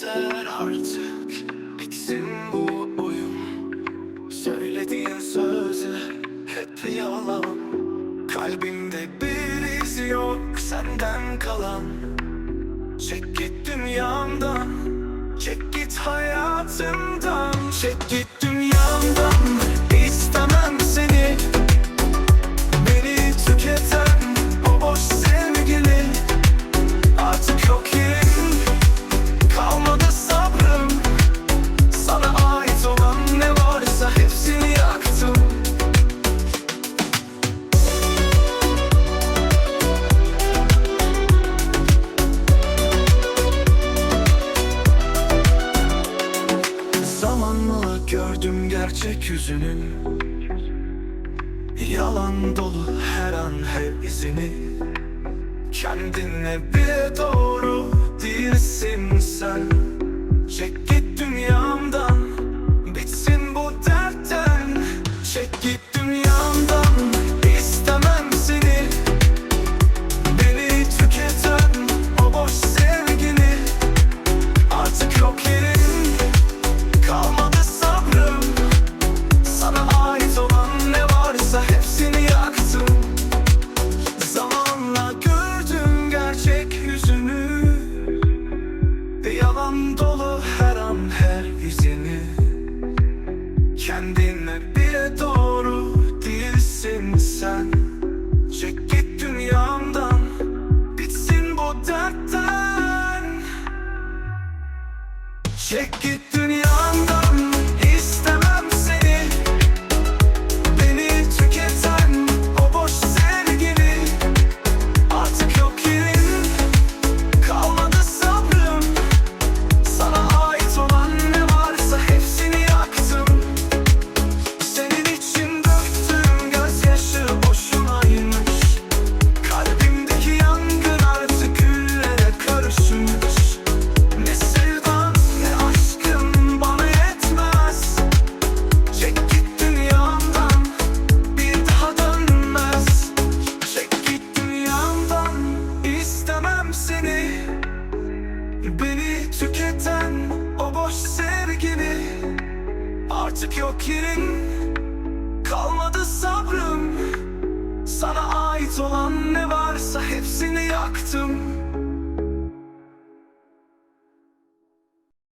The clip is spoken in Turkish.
Yeter artık. Bitsin bu oyun. Söylediğin sözler hep yalan. Kalbimde bir iz yok senden kalan. Çek git dünyamdan Çek git hayatımdan. Çek git gerçek yüzünü Yalan dolu her an her izini. Kendine bir doğru değilsin sen. Çek git Kendine bir doğru değilsin sen. Çek git dünyamdan Bitsin bu dertten. Çek git dünyamdan Artık yok yerin kalmadı sabrım. Sana ait olan ne varsa hepsini yaktım